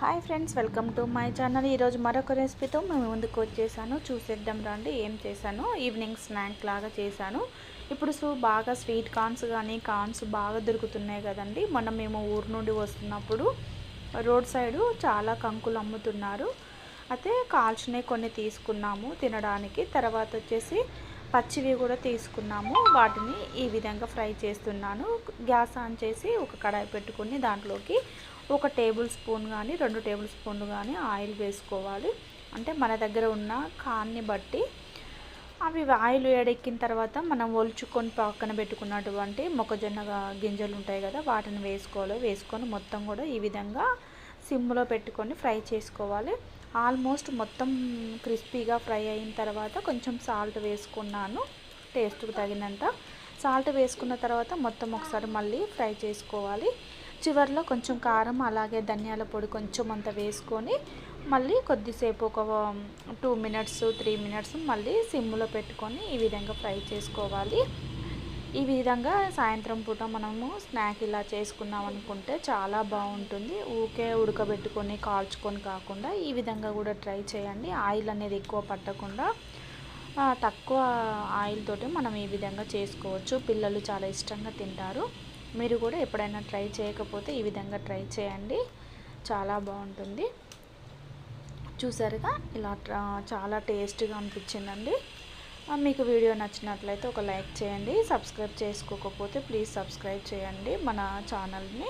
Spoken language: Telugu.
Hi friends welcome to my channel. ఈరోజు మరొక రెసిపీతో మేము ముందుకు వచ్చేసాను. చూసేద్దాం రండి ఏం చేశాను? ఈవినింగ్ స్నాక్ లాగా చేశాను. ఇప్పుడు సో బాగా స్వీట్ కార్న్స్ కానీ కార్న్స్ బాగా దొరుకుతున్నాయి కదండి. మొన్న మేము ఊరు నుండి వస్తున్నప్పుడు రోడ్ సైడు చాలా కంకులు అమ్ముతున్నారు. అయితే కాల్చినవి కొన్ని తీసుకున్నాము తినడానికి. తర్వాత వచ్చేసి పచ్చివి కూడా తీసుకున్నాము. వాటిని ఈ విధంగా ఫ్రై చేస్తున్నాను. గ్యాస్ ఆన్ చేసి ఒక కడాయి పెట్టుకుని దాంట్లోకి ఒక టేబుల్ స్పూన్ కానీ రెండు టేబుల్ స్పూన్లు కానీ ఆయిల్ వేసుకోవాలి. అంటే మన దగ్గర ఉన్న కాన్ని బట్టి అవి ఆయిల్ వేడెక్కిన తర్వాత మనం ఒలుచుకొని పక్కన పెట్టుకున్నటువంటి మొక్కజొన్న గింజలు ఉంటాయి కదా వాటిని వేసుకోవాలి. వేసుకొని మొత్తం కూడా ఈ విధంగా సిమ్లో పెట్టుకొని ఫ్రై చేసుకోవాలి. ఆల్మోస్ట్ మొత్తం క్రిస్పీగా ఫ్రై అయిన తర్వాత కొంచెం సాల్ట్ వేసుకున్నాను టేస్ట్కి తగినంత. సాల్ట్ వేసుకున్న తర్వాత మొత్తం ఒకసారి మళ్ళీ ఫ్రై చేసుకోవాలి. చివరిలో కొంచెం కారం అలాగే ధనియాల పొడి కొంచెం అంత వేసుకొని మళ్ళీ కొద్దిసేపు ఒక టూ మినిట్స్ త్రీ మినిట్స్ మళ్ళీ సిమ్లో పెట్టుకొని ఈ విధంగా ఫ్రై చేసుకోవాలి. ఈ విధంగా సాయంత్రం పూట మనము స్నాక్ ఇలా చేసుకున్నాం అనుకుంటే చాలా బాగుంటుంది. ఊకే ఉడకబెట్టుకొని కాల్చుకొని కాకుండా ఈ విధంగా కూడా ట్రై చేయండి. ఆయిల్ అనేది ఎక్కువ పట్టకుండా తక్కువ ఆయిల్ తోటి మనం ఈ విధంగా చేసుకోవచ్చు. పిల్లలు చాలా ఇష్టంగా తింటారు. మీరు కూడా ఎప్పుడైనా ట్రై చేయకపోతే ఈ విధంగా ట్రై చేయండి. చాలా బాగుంటుంది. చూసారుగా ఇలా చాలా టేస్ట్గా అనిపించిందండి. మీకు వీడియో నచ్చినట్లయితే ఒక లైక్ చేయండి సబ్స్క్రైబ్ చేసుకోకపోతే ప్లీజ్ సబ్స్క్రైబ్ చేయండి మన ఛానల్ని.